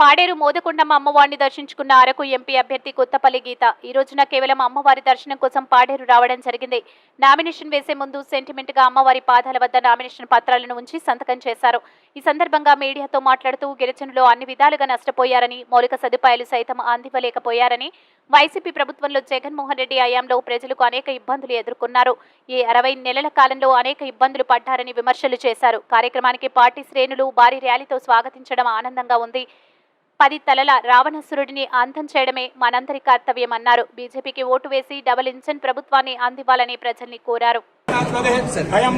పాడేరు మోదకొండమ్మ అమ్మవారిని దర్శించుకున్న అరకు ఎంపీ అభ్యర్థి కొత్తపల్లి గీత. ఈ రోజున కేవలం అమ్మవారి దర్శనం కోసం పాడేరు రావడం జరిగింది. నామినేషన్ వేసే ముందు సెంటిమెంట్గా అమ్మవారి పాదాల వద్ద నామినేషన్ పత్రాలను ఉంచి సంతకం చేశారు. ఈ సందర్భంగా మీడియాతో మాట్లాడుతూ గిరిజనులు అన్ని విధాలుగా నష్టపోయారని మౌలిక సదుపాయాలు సైతం అందివ్వలేకపోయారని వైసీపీ ప్రభుత్వంలో జగన్మోహన్ రెడ్డి హయాంలో ప్రజలకు అనేక ఇబ్బందులు ఎదుర్కొన్నారు. ఈ అరవై నెలల కాలంలో అనేక ఇబ్బందులు పడ్డారని విమర్శలు చేశారు. కార్యక్రమానికి పార్టీ శ్రేణులు భారీ ర్యాలీతో స్వాగతించడం ఆనందంగా ఉంది. పది తలల రావణాసురుడిని అంతం చేయడమే మనందరి కర్తవ్యమన్నారు. బీజేపీకి ఓటు వేసి డబుల్ ఇంజన్ ప్రభుత్వాన్ని అందివ్వాలని ప్రజల్ని కోరారు. అయం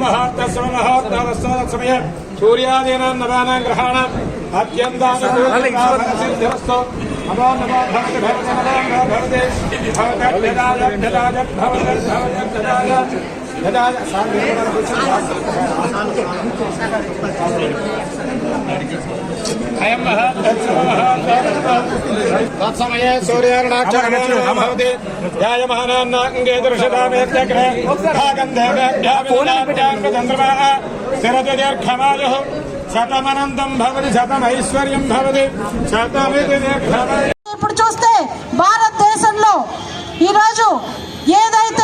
మహాత్మయ సూర్యాదీనాం నవానాం గ్రహాణం అత్యంతానుకూలసిద్ధిరస్తో నమో నమో భవతి నమో నమో భవతి ఇప్పుడు చూస్తే భారతదేశంలో ఈరోజు ఏదైతే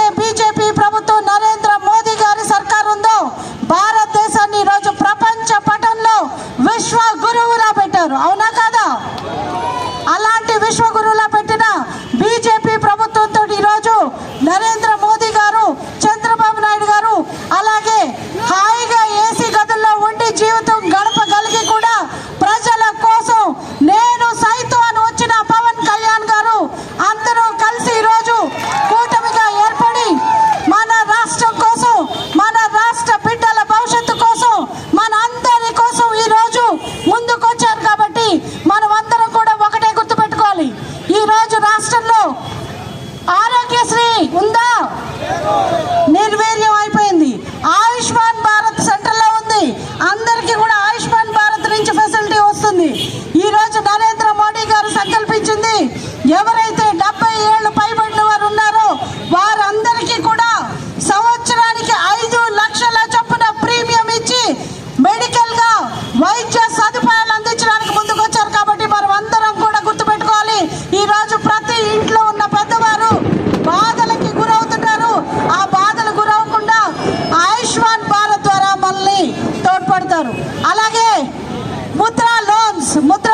రాష్ట్రంలో ఆరోగ్యశ్రీ ఉందా? నిర్వీర్యం చేశారు. అలాగే ముద్ర లోన్స్ ముద్ర